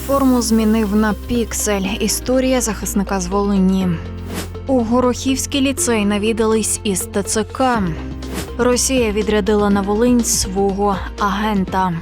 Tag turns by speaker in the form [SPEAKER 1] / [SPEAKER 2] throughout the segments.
[SPEAKER 1] Уніформу змінив на піксель. Історія захисника з Волині. У Горохівський ліцей навідались із ТЦК. Росія відрядила на Волинь свого агента.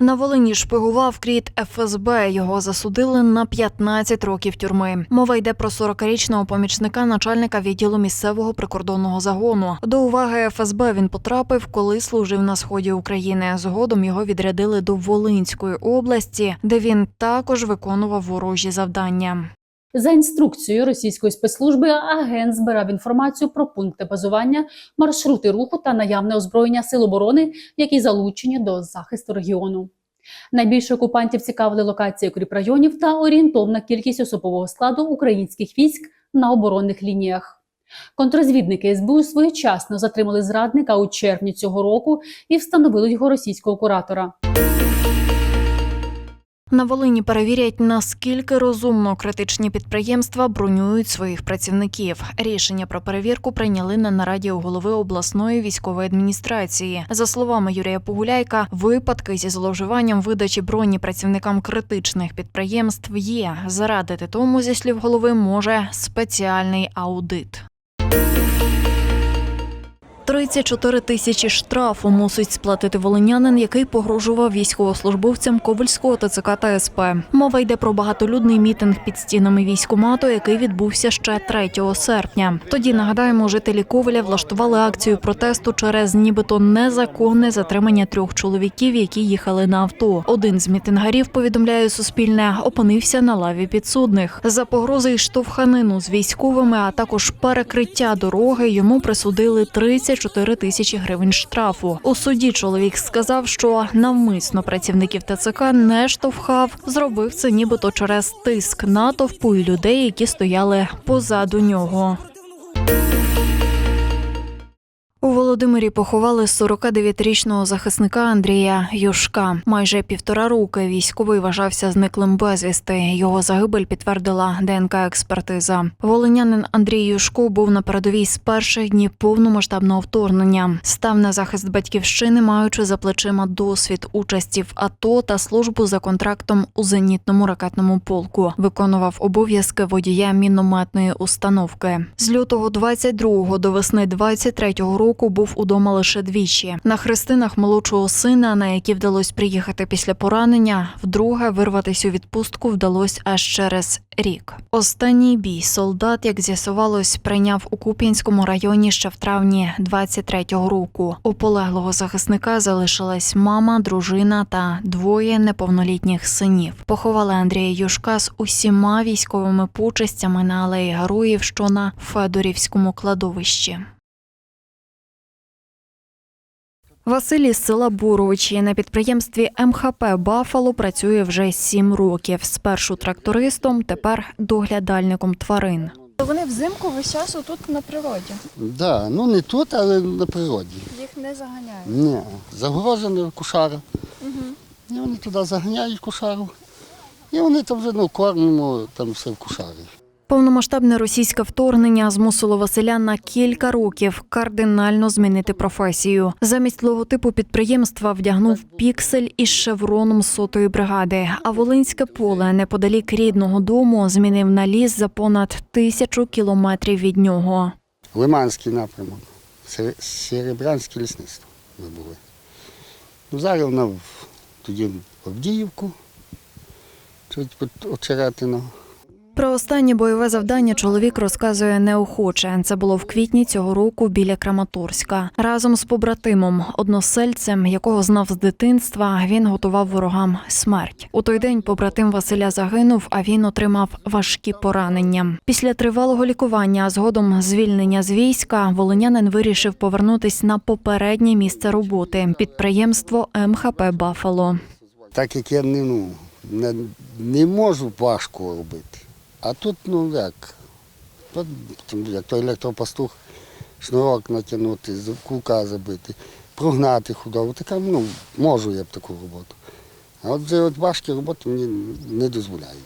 [SPEAKER 1] На Волині шпигував кріт ФСБ. Його засудили на 15 років тюрми. Мова йде про 40-річного помічника начальника відділу місцевого прикордонного загону. До уваги ФСБ він потрапив, коли служив на сході України. Згодом його відрядили до Волинської області, де він також виконував ворожі завдання.
[SPEAKER 2] За інструкцією російської спецслужби агент збирав інформацію про пункти базування, маршрути руху та наявне озброєння сил оборони, які залучені до захисту регіону. Найбільше окупантів цікавили локації укріпрайонів та орієнтовна кількість особового складу українських військ на оборонних лініях. Контрозвідники СБУ своєчасно затримали зрадника у червні цього року і встановили його російського куратора.
[SPEAKER 1] На Волині перевірять, наскільки розумно критичні підприємства бронюють своїх працівників. Рішення про перевірку прийняли на нараді у голови обласної військової адміністрації. За словами Юрія Погуляйка, випадки зі зловживанням видачі броні працівникам критичних підприємств є. Зарадити тому, зі слів голови, може спеціальний аудит. 34 тисячі штрафу мусить сплатити волинянин, який погрожував військовослужбовцям Ковальського ТЦК та СП. Мова йде про багатолюдний мітинг під стінами військкомату, який відбувся ще 3 серпня. Тоді нагадаємо, жителі Ковеля влаштували акцію протесту через нібито незаконне затримання трьох чоловіків, які їхали на авто. Один з мітингарів повідомляє Суспільне, опинився на лаві підсудних за погрози й штовханину з військовими, а також перекриття дороги. Йому присудили 34 тисячі гривень штрафу. У суді чоловік сказав, що навмисно працівників ТЦК не штовхав, зробив це нібито через тиск натовпу і людей, які стояли позаду нього. У Володимирі поховали 49-річного захисника Андрія Юшка. Майже півтора роки військовий вважався зниклим безвісти. Його загибель підтвердила ДНК-експертиза. Волинянин Андрій Юшко був на передовій з перших днів повномасштабного вторгнення. Став на захист батьківщини, маючи за плечима досвід участі в АТО та службу за контрактом у зенітному ракетному полку. Виконував обов'язки водія мінометної установки. З лютого 22 до весни 23 року був удома лише двічі. На хрестинах молодшого сина, на які вдалося приїхати після поранення, вдруге вирватись у відпустку вдалося аж через рік. Останній бій солдат, як з'ясувалось, прийняв у Куп'янському районі ще в травні 23-го року. У полеглого захисника залишилась мама, дружина та двоє неповнолітніх синів. Поховали Андрія Юшка з усіма військовими почестями на алеї героїв, що на Федорівському кладовищі. Василь із села Буровичі на підприємстві МХП Бафало працює вже сім років. Спершу трактористом, тепер доглядальником тварин.
[SPEAKER 3] Вони взимку весь час отут на природі.
[SPEAKER 4] Да, ну не тут, але на природі.
[SPEAKER 3] Їх не заганяють.
[SPEAKER 4] Ні, загорожена кушара.
[SPEAKER 3] Угу.
[SPEAKER 4] І вони туди заганяють кушару. І вони там вже ну, кормимо, там все в кушарі.
[SPEAKER 1] Повномасштабне російське вторгнення змусило Василя на кілька років кардинально змінити професію. Замість логотипу підприємства вдягнув піксель із шевроном сотої бригади. А Волинське поле неподалік рідного дому змінив на ліс за понад тисячу кілометрів від нього.
[SPEAKER 4] Лиманський напрямок, Серебрянське лісництво ми були. Ну, зараз вона тоді Авдіївку, чуть під Очеретино.
[SPEAKER 1] Про останнє бойове завдання чоловік розказує неохоче. Це було в квітні цього року біля Краматорська. Разом з побратимом, односельцем, якого знав з дитинства, він готував ворогам смерть. У той день побратим Василя загинув, а він отримав важкі поранення. Після тривалого лікування, а згодом звільнення з війська, волинянин вирішив повернутись на попереднє місце роботи підприємство МХП Бафало.
[SPEAKER 4] Так як я не, ну, не, не можу важко робити. А тут, ну як, тут, як той електропастух, шнурок натягнути, з- кулка забити, прогнати худобу. Така, ну, можу я б таку роботу. А от вже от важкі роботи мені не дозволяють.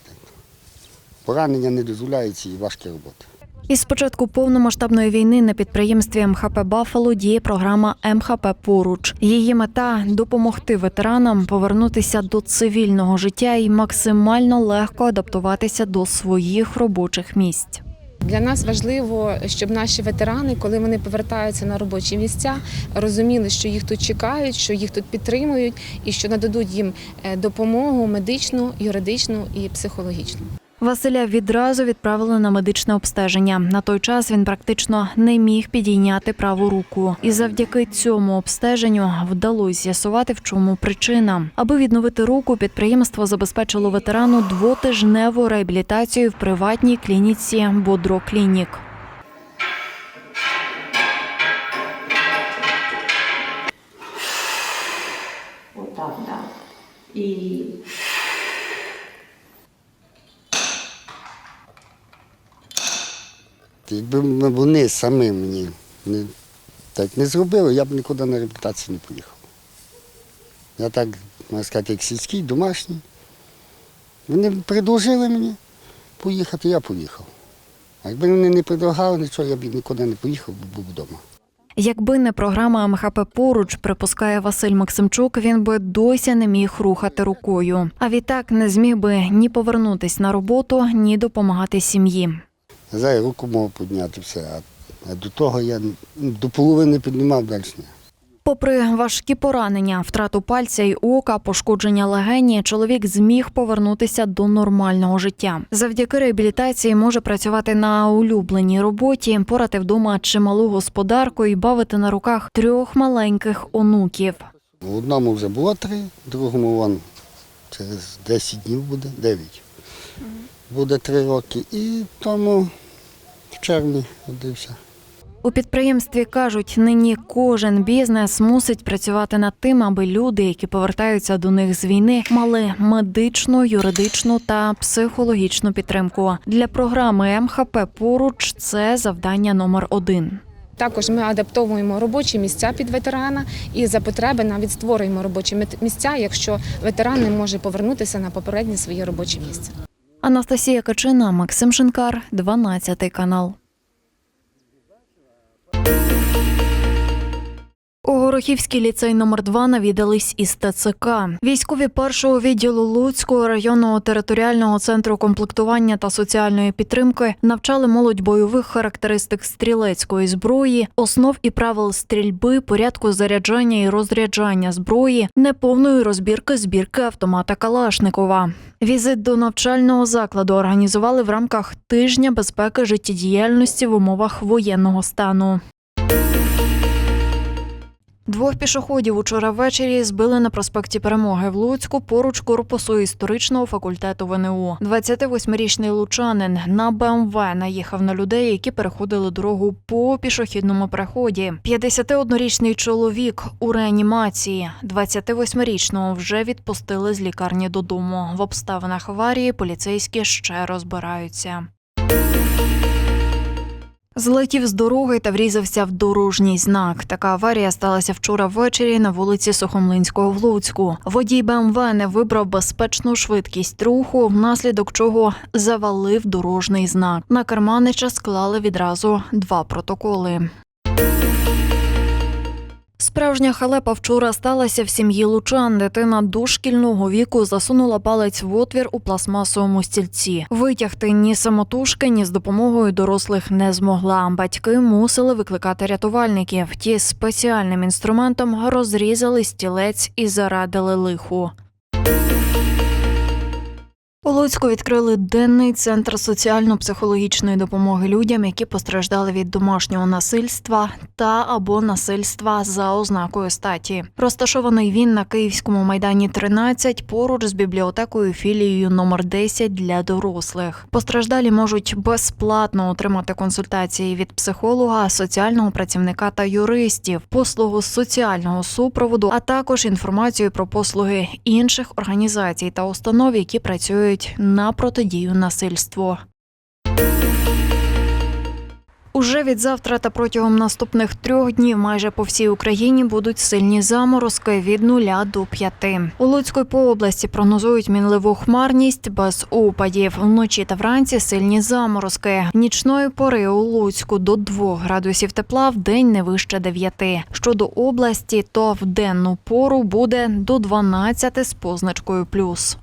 [SPEAKER 4] Поранення не дозволяють і важкі роботи.
[SPEAKER 1] Із початку повномасштабної війни на підприємстві МХП Баффало діє програма МХП Поруч. Її мета допомогти ветеранам повернутися до цивільного життя і максимально легко адаптуватися до своїх робочих місць.
[SPEAKER 5] Для нас важливо, щоб наші ветерани, коли вони повертаються на робочі місця, розуміли, що їх тут чекають, що їх тут підтримують і що нададуть їм е, допомогу медичну, юридичну і психологічну.
[SPEAKER 1] Василя відразу відправили на медичне обстеження. На той час він практично не міг підійняти праву руку, і завдяки цьому обстеженню вдалося з'ясувати, в чому причина. Аби відновити руку, підприємство забезпечило ветерану двотижневу реабілітацію в приватній клініці Бодро Клінік.
[SPEAKER 6] Отак, да. І
[SPEAKER 4] Якби вони самі мені не, так не зробили, я б нікуди на реабілітацію не поїхав. Я так, можна сказати, як сільський, домашній. Вони предложили мені поїхати, я поїхав. А якби вони не предлагали нічого, я б нікуди не поїхав, бо був вдома.
[SPEAKER 1] Якби не програма МХП поруч, припускає Василь Максимчук, він би досі не міг рухати рукою. А відтак не зміг би ні повернутись на роботу, ні допомагати сім'ї.
[SPEAKER 4] Зараз руку можу підняти все, а, до того я ну, до половини піднімав далі.
[SPEAKER 1] Попри важкі поранення, втрату пальця й ока, пошкодження легені, чоловік зміг повернутися до нормального життя. Завдяки реабілітації може працювати на улюбленій роботі, порати вдома чималу господарку і бавити на руках трьох маленьких онуків.
[SPEAKER 4] В одному вже було три, в другому вон через 10 днів буде, 9. Буде три роки. І тому в червні родився.
[SPEAKER 1] У підприємстві кажуть, нині кожен бізнес мусить працювати над тим, аби люди, які повертаються до них з війни, мали медичну, юридичну та психологічну підтримку. Для програми МХП поруч це завдання номер один.
[SPEAKER 5] Також ми адаптовуємо робочі місця під ветерана і за потреби навіть створюємо робочі місця, якщо ветеран не може повернутися на попереднє своє робоче місце.
[SPEAKER 1] Анастасія Качина, Максим Шинкар, 12 канал. У ліцей номер 2 навідались із ТЦК. Військові першого відділу Луцького районного територіального центру комплектування та соціальної підтримки навчали молодь бойових характеристик стрілецької зброї, основ і правил стрільби, порядку заряджання і розряджання зброї, неповної розбірки збірки автомата Калашникова. Візит до навчального закладу організували в рамках тижня безпеки життєдіяльності в умовах воєнного стану. Двох пішоходів учора ввечері збили на проспекті Перемоги в Луцьку поруч корпусу історичного факультету ВНУ. 28-річний лучанин на БМВ наїхав на людей, які переходили дорогу по пішохідному переході. 51-річний чоловік у реанімації. 28-річного вже відпустили з лікарні додому. В обставинах аварії поліцейські ще розбираються. Злетів з дороги та врізався в дорожній знак. Така аварія сталася вчора ввечері на вулиці Сухомлинського в Луцьку. Водій БМВ не вибрав безпечну швидкість руху, внаслідок чого завалив дорожній знак. На керманича склали відразу два протоколи. Справжня халепа вчора сталася в сім'ї Лучан. Дитина дошкільного віку засунула палець в отвір у пластмасовому стільці. Витягти ні самотужки, ні з допомогою дорослих не змогла. Батьки мусили викликати рятувальників. Ті спеціальним інструментом розрізали стілець і зарадили лиху. У Луцьку відкрили денний центр соціально-психологічної допомоги людям, які постраждали від домашнього насильства та або насильства за ознакою статі. Розташований він на Київському майдані 13 поруч з бібліотекою філією номер 10 для дорослих. Постраждалі можуть безплатно отримати консультації від психолога, соціального працівника та юристів, послугу соціального супроводу, а також інформацію про послуги інших організацій та установ, які працюють на протидію насильству. Уже від завтра та протягом наступних трьох днів майже по всій Україні будуть сильні заморозки від нуля до п'яти. У Луцької по області прогнозують мінливу хмарність без опадів. Вночі та вранці сильні заморозки. Нічної пори у Луцьку до 2 градусів тепла, в день не вище 9. Щодо області, то в денну пору буде до 12 з позначкою плюс.